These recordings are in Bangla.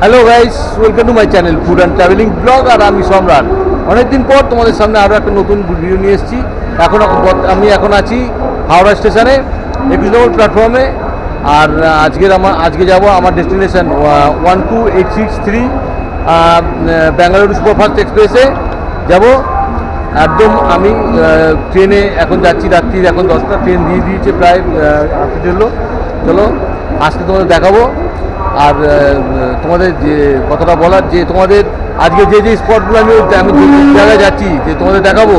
Hello guys welcome to my channel food and travelling blog আর আমি সম্রাট। অনেকদিন পর তোমাদের সামনে আরও একটা নতুন ভিডিও নিয়ে এসেছি। এখন আমি এখন আছি হাওড়া স্টেশনে একুশ নম্বর প্ল্যাটফর্মে আর আজকের আমার আজকে যাব আমার destination one two eight six three Bengaluru superfast এক্সপ্রেসে যাব। একদম আমি ট্রেনে এখন যাচ্ছি, রাত্রির এখন দশটা, ট্রেন দিয়ে দিয়েছে প্রায় আসতে চলল। চলো, আজকে তোমাদের দেখাবো। আর তোমাদের যে কথাটা বলার, যে তোমাদের আজকে যে যে স্পটগুলো আমি আমি জায়গায় যাচ্ছি, যে তোমাদের দেখাবো,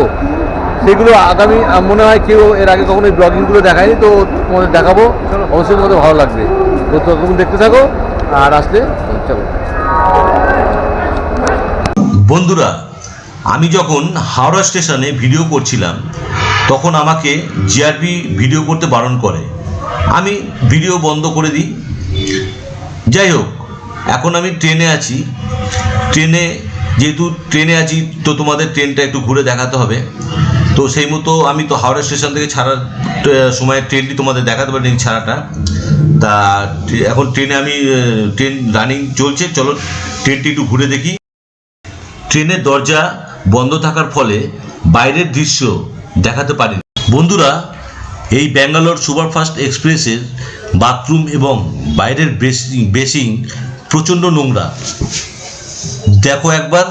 সেগুলো আগামী মনে হয় কেউ এর আগে কখনো এই ব্লগিংগুলো দেখায়নি, তো তোমাদের দেখাবো। অবশ্যই তোমাদের ভালো লাগবে। তো তখন দেখতে থাকো, আর আসলে চলো। বন্ধুরা, আমি যখন হাওড়া স্টেশনে ভিডিও করছিলাম, তখন আমাকে জিআরপি ভিডিও করতে বারণ করে। আমি ভিডিও বন্ধ করে দিই যাই হোক এখন আমি ট্রেনে আছি। ট্রেনে, যেহেতু ট্রেনে আছি, তো তোমাদের ট্রেনটা একটু ঘুরে দেখাতে হবে। তো সেই মতো আমি তো হাওড়া স্টেশন থেকে ছাড়ার সময় ট্রেনটি তোমাদের দেখাতে পারিনি ছাড়াটা। তা এখন ট্রেনে আমি ট্রেন রানিং চলছে। চলো ট্রেনটি একটু ঘুরে দেখি। ট্রেনের দরজা বন্ধ থাকার ফলে বাইরের দৃশ্য দেখাতে পারি বন্ধুরা এই ব্যাঙ্গালোর সুপারফাস্ট এক্সপ্রেসের বাথরুম এবং বাইরের বেসিং বেসিং প্রচণ্ড নোংরা। দেখো একবার।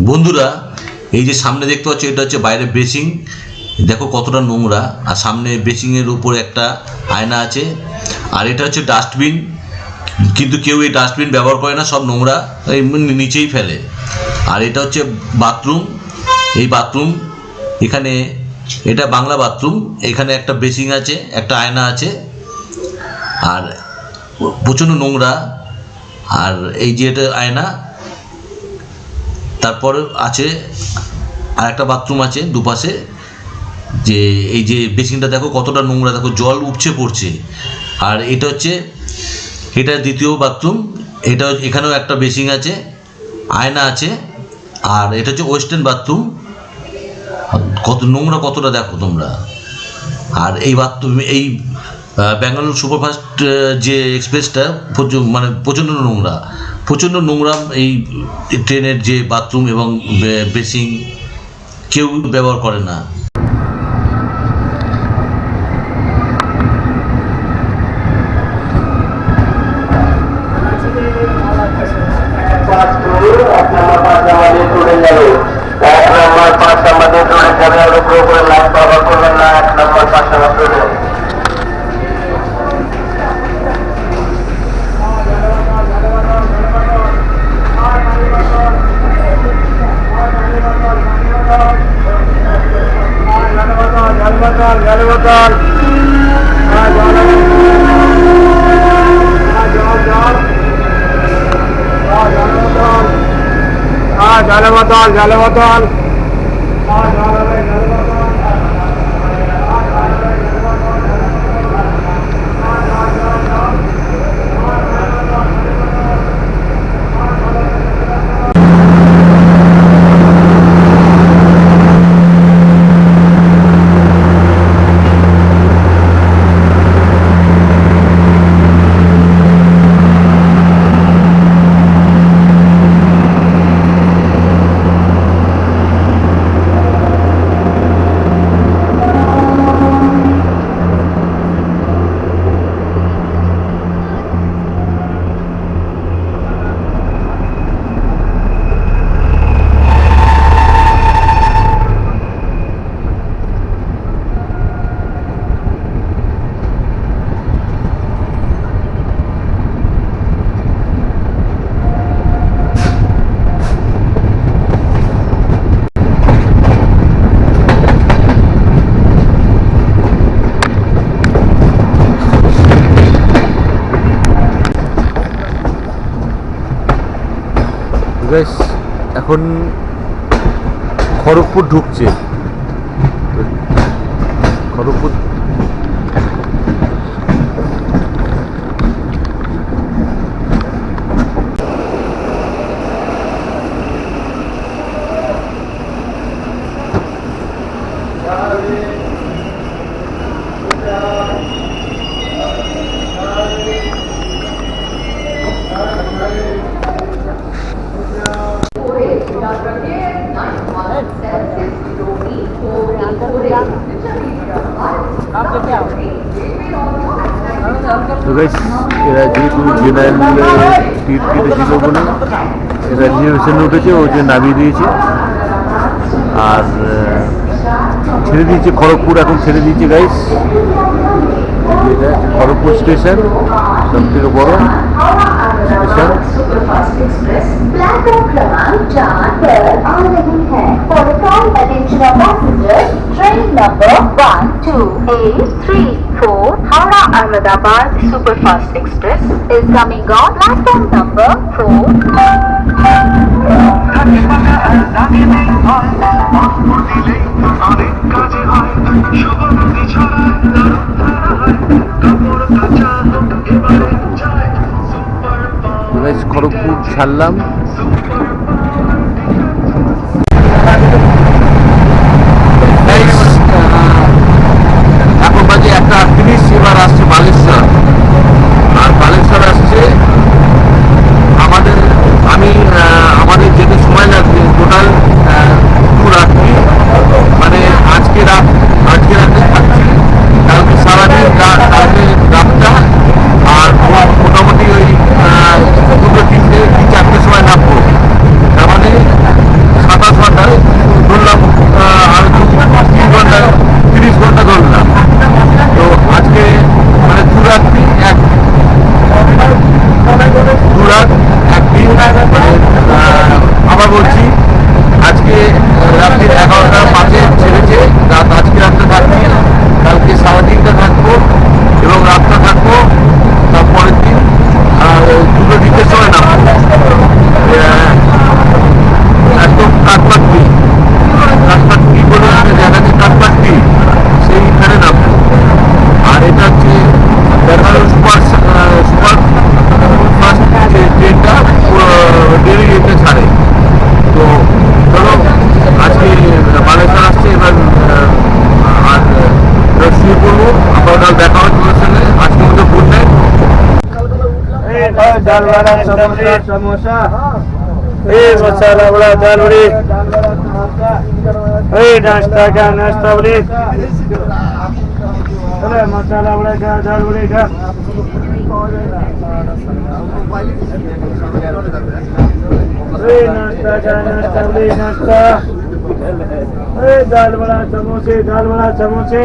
বন্ধুরা, এই যে সামনে দেখতে পাচ্ছ, এটা হচ্ছে বাইরে বেসিং দেখো কতটা নোংরা। আর সামনে বেসিংয়ের উপরে একটা আয়না আছে। আর এটা হচ্ছে ডাস্টবিন। কিন্তু কেউ এই ডাস্টবিন ব্যবহার করে না, সব নোংরা। এই নিচেই ফেলে। আর এটা হচ্ছে বাথরুম। এই বাথরুম, এখানে এটা বাংলা বাথরুম। এখানে একটা বেসিং আছে, একটা আয়না আছে। আর প্রচণ্ড নোংরা। আর এই যে এটা আয়না তারপরে আছে আর একটা বাথরুম আছে দুপাশে, যে এই যে বেসিনটা দেখো কতটা নোংরা, দেখো জল উপচে পড়ছে। আর এটা হচ্ছে, এটা দ্বিতীয় বাথরুম এটা এখানেও একটা বেসিন আছে, আয়না আছে, আর এটা হচ্ছে ওয়েস্টার্ন বাথরুম কত নোংরা কতটা দেখো তোমরা। আর এই বাথরুম এই ব্যাঙ্গালোর সুপারফাস্ট যে এক্সপ্রেসটা প্রচুর মানে প্রচণ্ড নোংরা। প্রচণ্ড নোংরা এই ট্রেনের যে বাথরুম এবং বেসিং কেউ ব্যবহার করে না। জলে গাইস এখন খড়গপুর ঢুকছে তো খড়গপুর তো গাইস এরা যেহেতু জেনারেল টিট কেটে ছিল বলে এরা রিজার্ভেশন উঠেছে, ওই যে নামিয়ে দিয়েছে। আর ছেড়ে দিয়েছে খড়গপুর, এখন ছেড়ে দিয়েছে গাইস খড়গপুর স্টেশন, সব থেকে বড় station. Train number 1283 4 Howrah Ahmedabad Superfast Express is coming on platform number 4 Kharagpur ছাড়লাম दाल वाला समोसा। समोसा। ए मसाला वाला दाल बड़ी ए नाश्ता का नाश्ता बड़ी अरे मसाला वाला का दाल बड़ी का। ए नाश्ता का नाश्ता बड़ी नाश्ता। ए दाल वाला समोसे दाल वाला समोसे।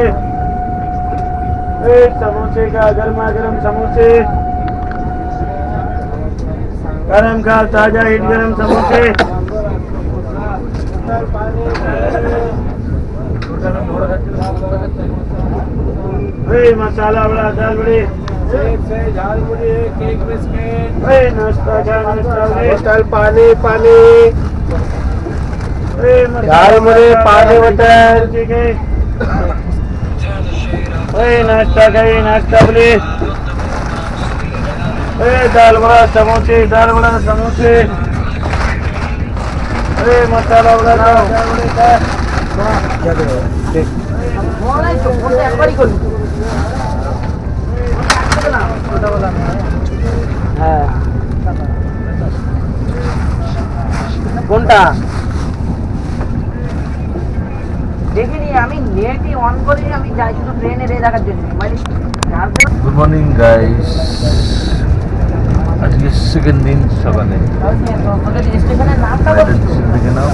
ए समोसे का गर्मा गर्म समोसे। गरम खा ताजा ईद गरम समोसे. मसाला बड़ा दाल बड़ी नाश्ता खा नाश्ता पाणी पाणी. मध्ये पाणी बटर नाश्ता काही नाश्ता बोली ए दाल बड़ा समोसे दाल बड़ा समोसे ए मसाला बड़ा दाल बड़े का হ্যাঁ কোনটা দেখিনি আমি নেটই অন করি আমি যাই শুধু ট্রেনের এ দেখার জন্য মোবাইলে চার্জ গুড মর্নিং গাইস আজকে সেকেন্ড দিন সকালে। দেখে নাও